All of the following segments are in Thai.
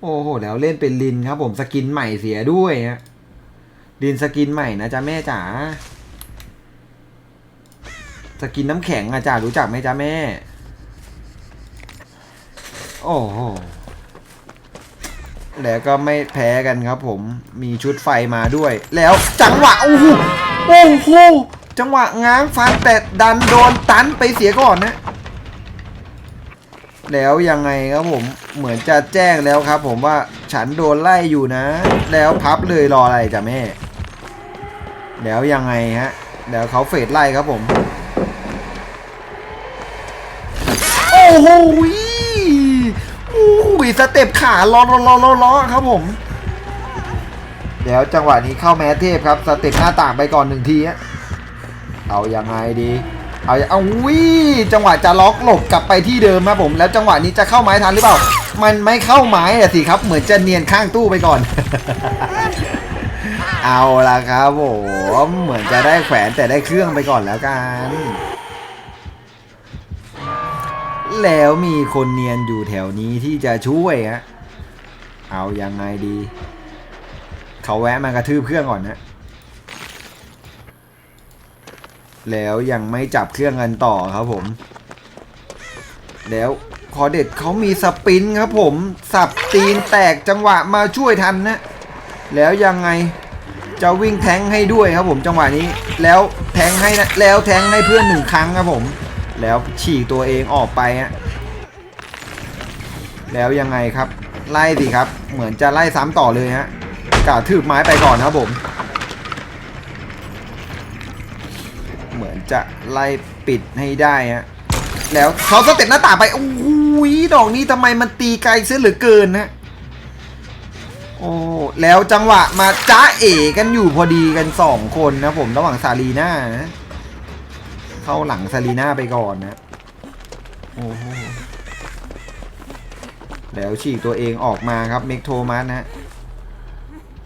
โอ้โห แล้วเล่นเป็นลินครับผมสกินใหม่เสียด้วยฮะลินสกินใหม่นะจ๊ะแม่จ๋าสกินน้ำแข็งอาจารย์รู้จักไหมจ๊ะแม่ โอ้โห แล้วก็ไม่แพ้กันครับผม มีชุดไฟมาด้วย แล้วจังหวะ โอ้โห โอ้โห จังหวะง้างฟันแต่ดันโดนตันไปเสียก่อนนะ แล้วยังไงครับผมเหมือนจะแจ้งแล้วครับ ผมว่าฉันโดนไล่อยู่นะ แล้วพับเลยรออะไรจ้ะแม่ แล้วยังไงฮะแล้วเขาเฟดไล่ครับผม โอ้โหโอ้โหสเต็ปขาล้อล้อล้อล้อครับผม แล้วจังหวะนี้เข้าแมสเทพครับ สเต็ปหน้าต่างไปก่อนหนึ่งทีฮะเอายังไงดี เอาเอาวิจังหวะจะล็อกหลบกลับไปที่เดิมครับผม แล้วจังหวะนี้จะเข้าไม้ทันหรือเปล่า มันไม่เข้าไม้อะสิครับ เหมือนจะเนียนข้างตู้ไปก่อน เอาละครับผมเหมือนจะได้แขวนแต่ได้เครื่องไปก่อนแล้วกันแล้วมีคนเนียนอยู่แถวนี้ที่จะช่วยฮะ เอายังไงดี เขาแวะมากระทืบเครื่องก่อนนะ แล้วยังไม่จับเครื่องกันต่อครับผม แล้วคอเด็ดเขามีสปินครับผม สับตีนแตกจังหวะมาช่วยทันนะ แล้วยังไงจะวิ่งแทงให้ด้วยครับผมจังหวะนี้ แล้วแทงให้นะแล้วแทงให้เพื่อนหนึ่งครั้งครับผม แล้วฉีกตัวเองออกไปฮะแล้วยังไงครับ ไล่สิครับ เหมือนจะไล่ซ้ำต่อเลยฮะกล่าวทืบไม้ไปก่อนครับผม เหมือน จะไล่ปิดให้ได้ฮะแล้วเขาสเต็ปหน้าต่างไปโอ้โหดอกนี้ทำไมมันตีไกลเสียเหลือเกินฮะโอ้แล้วจังหวะมาจ้าเอกันอยู่พอดีกันสองคนนะผมระหว่างซาลีน่านะเข้าหลังซาลีน่าไปก่อนนะโอ้โหแล้วฉีกตัวเองออกมาครับเมกโทมัสนะฮะ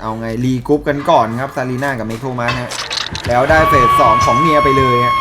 เอาไงรีกรุ๊ปกันก่อนครับซาลีน่ากับเมกโทมัสฮะ แล้วได้เฟสสองของเมียไปเลยฮะ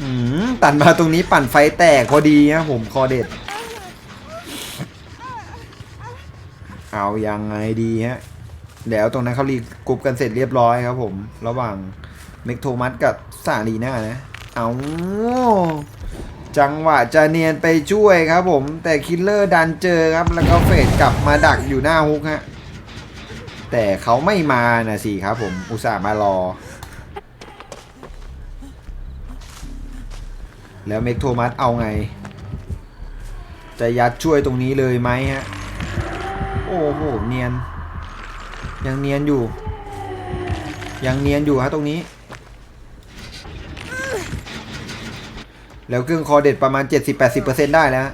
อืมตัดมาตรงนี้ปั่นไฟแตกพอดีครับผมคอเด็ด เอายังไงดีฮะ แล้วตรงนั้นเขารีกรุ๊ปกันเสร็จเรียบร้อยครับผม ระหว่างเมกโทมัสกับซาลีน่านะ เอาจังหวะจะเนียนไปช่วยครับผม แต่คิลเลอร์ดันเจอครับ แล้วก็เฟดกลับมาดักอยู่หน้าฮุกฮะ แต่เขาไม่มานะสิครับผมอุตส่าห์มารอ แล้วเมกโทมัสเอาไง จะยัดช่วยตรงนี้เลยไหมฮะ โอ้โหเนียน ยังเนียนอยู่ ยังเนียนอยู่ฮะตรงนี้ แล้วเครื่องคอเด็ดประมาณ 70-80%ได้แล้ว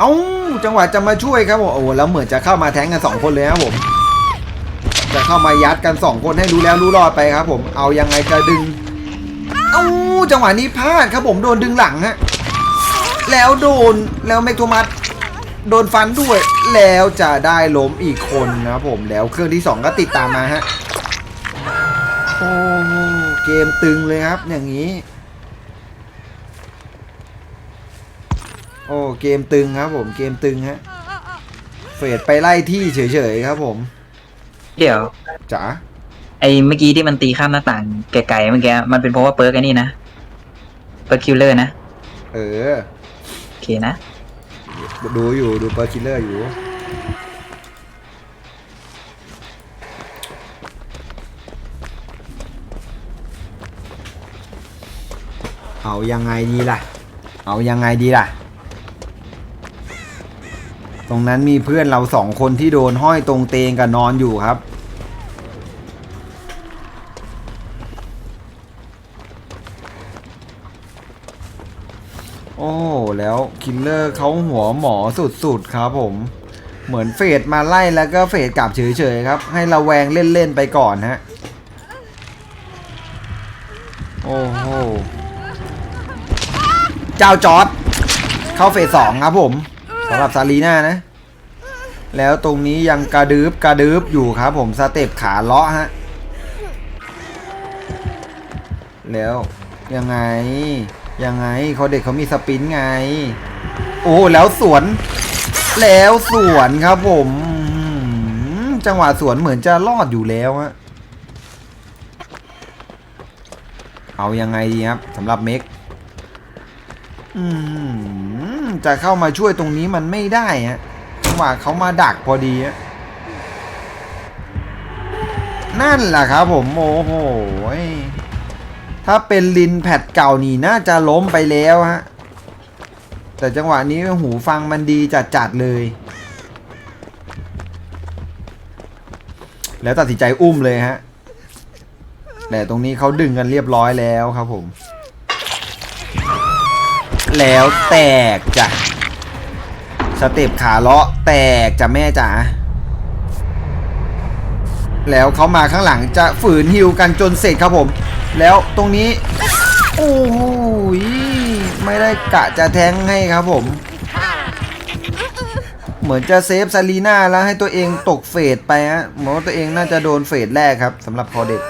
เอ้าจังหวะจะมาช่วยครับผมโอ้แล้วเหมือนจะเข้ามาแทงกัน2คนเลยครับผมจะเข้ามายัดกัน 2 คนให้รู้แล้วรู้รอดไปครับ ผมเอายังไงจะดึงเอ้าจังหวะนี้พลาดครับผมโดนดึงหลังฮะแล้วโดนแล้วเมกโทมัสโดนฟันด้วย แล้วจะได้ล้มอีกคนนะครับผมแล้วเครื่องที่ 2 ก็ติดตามมาฮะโอ้เกมตึงเลยครับอย่างนี้ โอ้เกมตึงครับผมเกมตึงฮะเฟดไปไล่ที่เฉยๆครับผมเดี๋ยวจ๋าไอ้เมื่อกี้ที่มันตีข้ามหน้าต่างไกลๆเมื่อกี้มันเป็นเพราะว่าเปิร์กไอ้นี่นะเปิร์กคิลเลอร์นะเออโอเคนะ ดูอยู่ดูเปอร์คิลเลอร์อยู่เอายังไงดีล่ะ เอายังไงดีล่ะ ตรงนั้นมีเพื่อนเราสองคนที่โดนห้อยตรงเตงกับนอนอยู่ครับ โอ้แล้วคิลเลอร์เขาหัวหมอสุดๆครับผม เหมือนเฟดมาไล่แล้วก็เฟดกลับเฉยๆครับ ให้ระแวงเล่นๆไปก่อนฮะ โอ้โห เจ้าจอดเข้าเฟสสองครับผม สำหรับซาลีน่านะ แล้วตรงนี้ยังกระดืบกระดืบอยู่ครับผมสเต็ปขาเลาะฮะ แล้วยังไงยังไงเขาเด็กเขามีสปินไง โอ้แล้วสวน แล้วสวนครับผมจังหวะสวนเหมือนจะรอดอยู่แล้วฮะเอายังไงดีครับสำหรับเม็กอืม จะเข้ามาช่วยตรงนี้มันไม่ได้ฮะจังหวะเขามาดักพอดีฮะนั่นแหละครับผมโอ้โหถ้าเป็นลินแพดเก่านี่น่าจะล้มไปแล้วฮะแต่จังหวะนี้หูฟังมันดีจัดๆเลย แล้วตัดสินใจอุ้มเลยฮะแต่ตรงนี้เขาดึงกันเรียบร้อยแล้วครับผม แล้วแตกจ้ะสเต็ปขาเลาะแตกจ้ะแม่จ๋าแล้วเขามาข้างหลังจะฝืนฮิวกันจนเสร็จครับผม แล้วตรงนี้โอ้โหยไม่ได้กะจะแทงให้ครับผม เหมือนจะเซฟซาลีน่าแล้วให้ตัวเองตกเฟสไปฮะหมอนว่าตัวเองน่าจะโดนเฟสแรกครับสำหรับคอเด็ก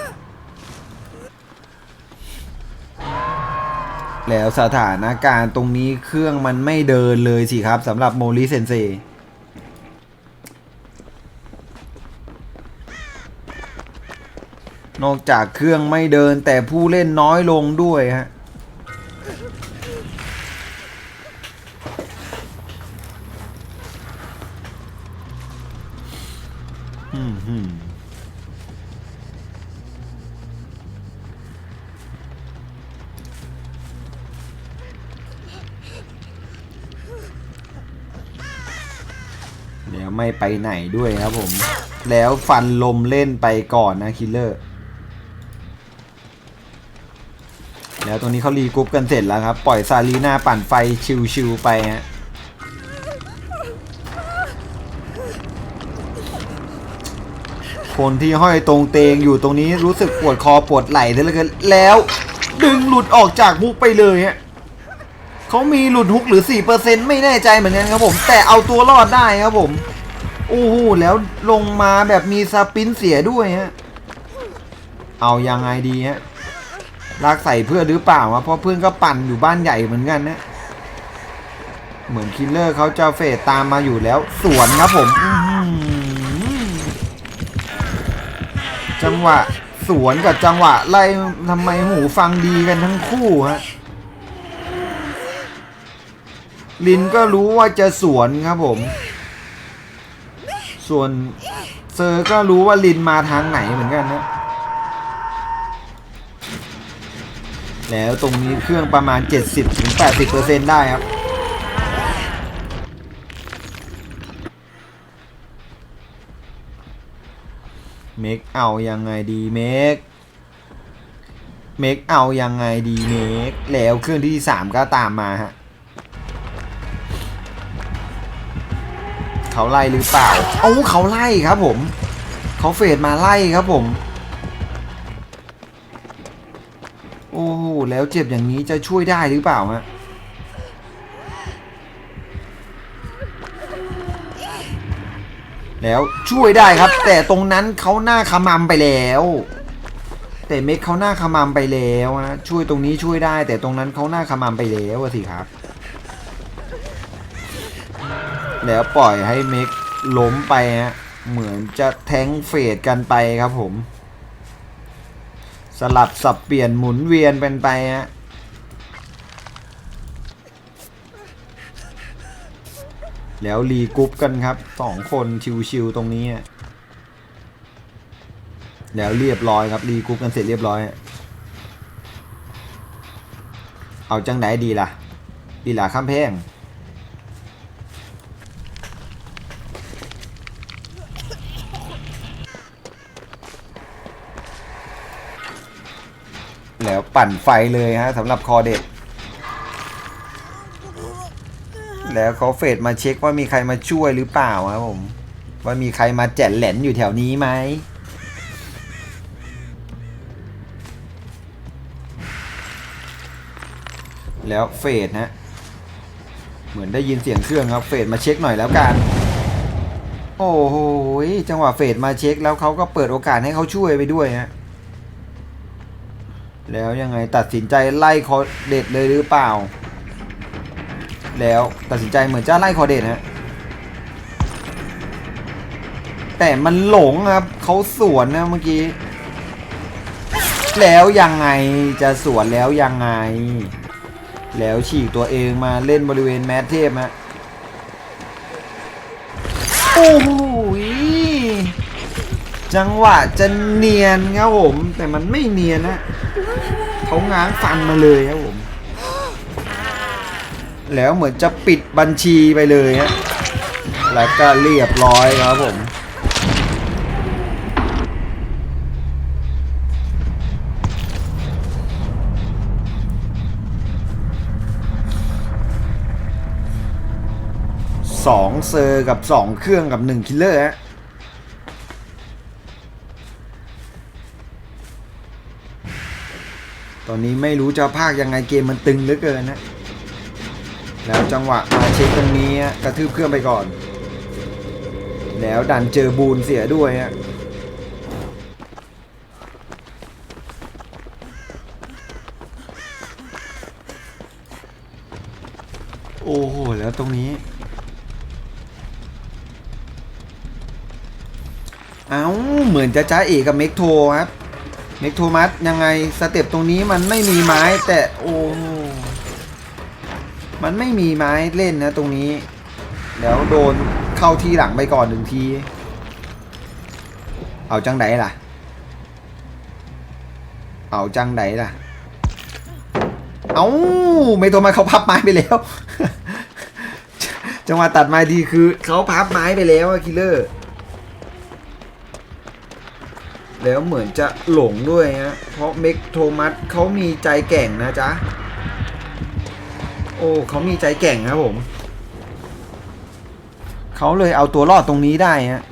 แล้วสถานการณ์ตรงนี้เครื่องมันไม่เดินเลยสิครับสำหรับโมริเซนเซนอกจากเครื่องไม่เดินแต่ผู้เล่นน้อยลงด้วยฮะ ไม่ไปไหนด้วยครับผม แล้วฟันลมเล่นไปก่อนนะคิลเลอร์ แล้วตรงนี้เขารีกรุ๊ปกันเสร็จแล้วครับ ปล่อยซาลีนาปั่นไฟชิวๆไปฮะคนที่ห้อยตรงเตงอยู่ตรงนี้รู้สึกปวดคอปวดไหล่เหลือเกินแล้วดึงหลุดออกจากฮุกไปเลยฮะเขามีหลุดฮุกหรือ 4%ไม่แน่ใจเหมือนกันครับผม แต่เอาตัวรอดได้ครับผม โอ้โหแล้วลงมาแบบมีสปินเสียด้วยฮะเอายังไงดีฮะลากใส่เพื่อนหรือเปล่าวะเพราะเพื่อนก็ปั่นอยู่บ้านใหญ่เหมือนกันนะเหมือนคิลเลอร์เขาจะเฟดตามมาอยู่แล้ว สวนครับผมจังหวะสวนกับจังหวะไล่ทำไมหูฟังดีกันทั้งคู่ฮะลินก็รู้ว่าจะสวนครับผม ส่วนเซอร์ก็รู้ว่าลินมาทางไหนเหมือนกันนะ แล้วตรงนี้เครื่องประมาณ 70-80%ได้ครับเมกเอายังไงดีเมกเมกเอายังไงดีเมกแล้วเครื่องที่ 3 ก็ตามมาฮะ เขาไล่หรือเปล่าโอ้เขาไล่ครับผม เขาเฟดมาไล่ครับผม โอ้โหแล้วเจ็บอย่างนี้จะช่วยได้หรือเปล่าฮะแล้วช่วยได้ครับ แต่ตรงนั้นเขาหน้าขมำไปแล้ว แต่เมคเขาหน้าขมำไปแล้วนะช่วยตรงนี้ช่วยได้ แต่ตรงนั้นเขาหน้าขมำไปแล้วสิครับ แล้วปล่อยให้เมคล้มไปฮะเหมือนจะแทงเฟดกันไปครับผม สลับสับเปลี่ยนหมุนเวียนเป็นไปฮะแล้วรีกรุ๊ปกันครับสองคนชิวๆตรงนี้ แล้วเรียบร้อยครับรีกรุ๊ปกันเสร็จเรียบร้อย เอาจังไหนดีล่ะ ดีล่ะข้ามแพง แล้วปั่นไฟเลยฮะสำหรับคอเด็ด แล้วเขาเฟดมาเช็คว่ามีใครมาช่วยหรือเปล่าครับผม ว่ามีใครมาแจ่แหลนอยู่แถวนี้ไหมแล้วเฟดนะเหมือนได้ยินเสียงเครื่องครับเฟดมาเช็คหน่อยแล้วกัน โอ้โหจังหวะเฟดมาเช็คแล้วเขาก็เปิดโอกาสให้เขาช่วยไปด้วยฮะ แล้วยังไงตัดสินใจไล่คอเด็ดเลยหรือเปล่า แล้วตัดสินใจเหมือนจะไล่คอเด็ดฮะแต่มันหลงครับเขาสวนนะเมื่อกี้ แล้วยังไงจะสวนแล้วยังไง แล้วฉีกตัวเองมาเล่นบริเวณแมทเทพฮะโอ้โหจังหวะจะเนียนครับผม แต่มันไม่เนียนนะ เขาง้างฟันมาเลยครับผม แล้วเหมือนจะปิดบัญชีไปเลยฮะแล้วก็เรียบร้อยครับผมสองเซอร์กับสองเครื่องกับหนึ่งคิลเลอร์ฮะ ตอนนี้ไม่รู้จะพากยังไงเกมมันตึงเหลือเกินนะแล้วจังหวะมาเช็คตรงนี้กระทืบเครื่องไปก่อน แล้วดันเจอบูนเสียด้วยฮะโอ้โห แล้วตรงนี้ เอ้า เหมือนจะจ้าเอกกับเมกโทครับ เมกโทมัสยังไงสเต็ปตรงนี้มันไม่มีไม้แต่โอ้มันไม่มีไม้เล่นนะตรงนี้ แล้วโดนเข้าที่หลังไปก่อนหนึ่งที เอาจังไดล่ะ เอาจังไดล่ะ เอาไม่โทรมาเขาพับไม้ไปแล้ว จังหวะตัดไม้ดีคือเขาพับไม้ไปแล้วอะคิลเลอร์ แล้วเหมือนจะหลงด้วยฮะเพราะเมกโทมัสเขามีใจแก่งนะจ๊ะ โอ้เขามีใจแก่งครับผม เขาเลยเอาตัวรอดตรงนี้ได้ฮะ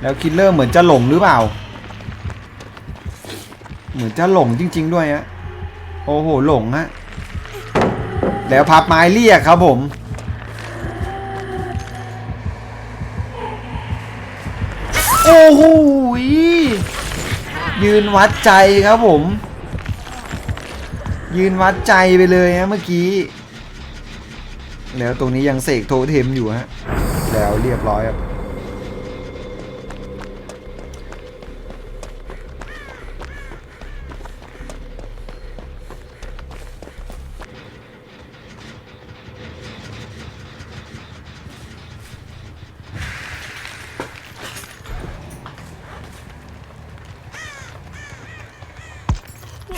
แล้วคิลเลอร์เหมือนจะหลงหรือเปล่า เหมือนจะหลงจริง ๆ ด้วยฮะโอ้โหหลงฮะแล้วพับไม้เรียกครับผม โอ้โหยืนวัดใจครับผม ยืนวัดใจไปเลยฮะเมื่อกี้ แล้วตรงนี้ยังเสกโทเทมอยู่ฮะ แล้วเรียบร้อยครับ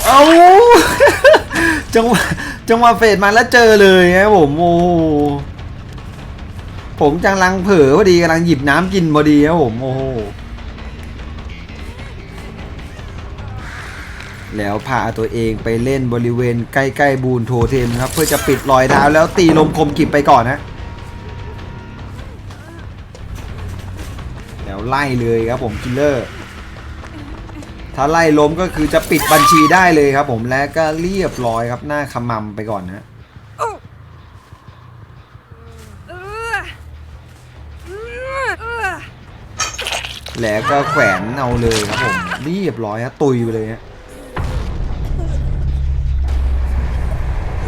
เอาจังหวะจังหวะเฟดมาแล้วเจอเลยครับผมโอ้ผมกำลังเผลอพอดีกำลังหยิบน้ำกินพอดีครับผมโอ้โหแล้วพาตัวเองไปเล่นบริเวณใกล้ๆบูนโทเทมครับ เพื่อจะปิดรอยเท้าแล้วตีลมคมกิบไปก่อนนะแล้วไล่เลยครับผมคิลเลอร์ ถ้าไล่ล้มก็คือจะปิดบัญชีได้เลยครับผมและก็เรียบร้อยครับหน้าขมำไปก่อนนะแล้วก็แขวนเอาเลยครับผมเรียบร้อยฮะตุยไปเลยฮะ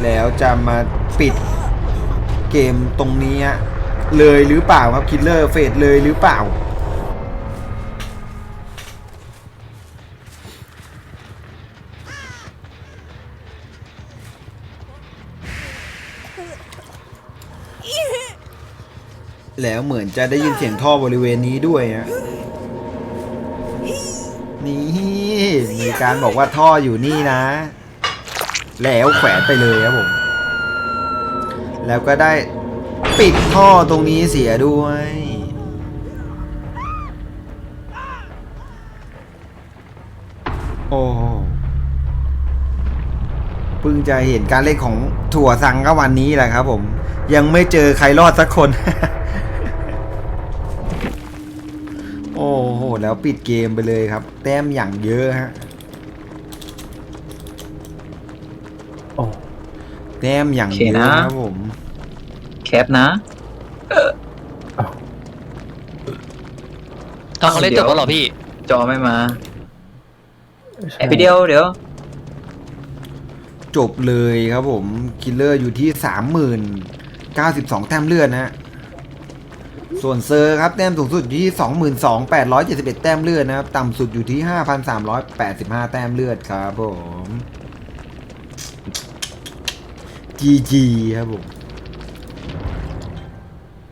แล้วจะมาปิดเกมตรงนี้เลยหรือเปล่าครับคิลเลอร์เฟดเลยหรือเปล่า แล้วเหมือนจะได้ยินเสียงท่อบริเวณนี้ด้วยฮะนี่มีการบอกว่าท่ออยู่นี่นะ แล้วแขวนไปเลยครับผม แล้วก็ได้ปิดท่อตรงนี้เสียด้วยโอ้เพิ่งจะเห็นการเล่นของถั่วสังก็วันนี้แหละครับผม ยังไม่เจอใครรอดสักคน อ้โหแล้วปิดเกมไปเลยครับ แต้มอย่างเยอะฮะโอ้แต้มอย่างเยอะครับผม แคปนะตอนเขาเล่นจบแล้วเหรอพี่ จอไม่มาไอพี่เดียวเดี๋ยว จบเลยครับผม คิลเลอร์อยู่ที่สามหมื่นเก้าสิบสองแต้มเลือดนะฮะ ส่วนเซอร์ครับแต้มสูงสุดอยู่ที่สองหมื่นสองแปดร้อยเจ็ดสิบเอ็ดแต้มเลือดนะครับ ต่ำสุดอยู่ที่ห้าพันสามร้อยแปดสิบห้าแต้มเลือดครับผม GG ครับผม